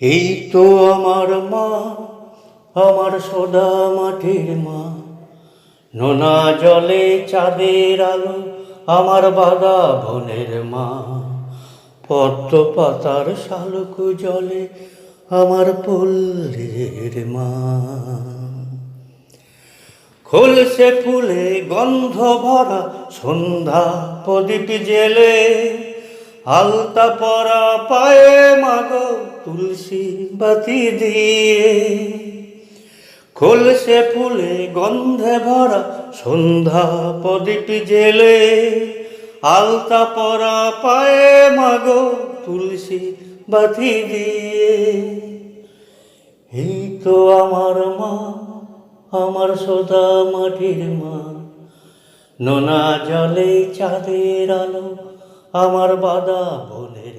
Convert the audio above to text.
এই তো আমার মা, আমার সদা মাটির মা। নোনা জলে চাঁদের আলো আমার বাদা বনের মা। পদ্ম পাতার শালুকু জলে আমার পল্লীর মা। খুলছে ফুলে গন্ধ ভরা সন্ধ্যা প্রদীপ জেলে, আলতা পরা পায়ে মাগো তুলসী বাতি দিয়ে খুলছে ফুলে গন্ধে ভরা সন্ধ্যা প্রদীপ জেলে, আলতা পরা পায়ে মাগো তুলসী বাতি দিয়ে। এই তো আমার মা, আমার সদা মাটির মা। নোনা জলে চাঁদের আলো আমার বাদা বনের